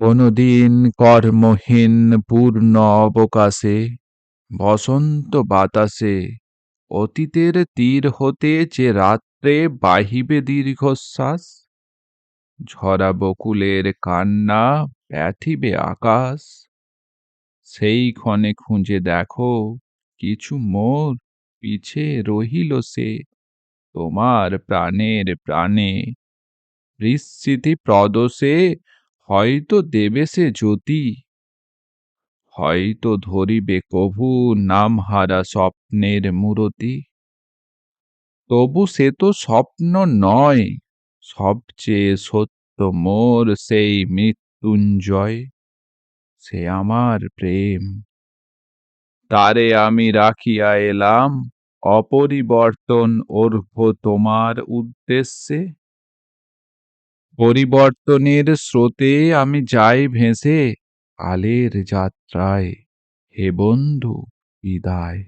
কোনদিন কর্মহীন পূর্ণ অবকাশে, বসন্ত বাতাসে, অতীতের তীর হতে যে রাত্রে বাহিবে দীর্ঘশ্বাস, ঝরা বকুলের কান্না ব্যথিবে আকাশ। সেই ক্ষণে খুঁজে দেখো, কিছু মোর পিছে রহিল সে, তোমার প্রাণের প্রাণে। বিস্মৃতি প্রদোষে হয়তো দেবে সে জ্যোতি। হয়তো ধরিবে কভু নামহারা স্বপ্নের মূরতি। তবু সে তো স্বপ্ন নয়, সবচেয়ে সত্য মোর সেই মৃত্যুঞ্জয়। সে আমার প্রেম। তারে আমি রাখিয়া এলাম, অপরিবর্তন অর্ঘ তোমার উদ্দেশ্যে। পরিবর্তনের স্রোতে আমি যাই ভেসে আলের যাত্রায় হে বন্ধু বিদায়।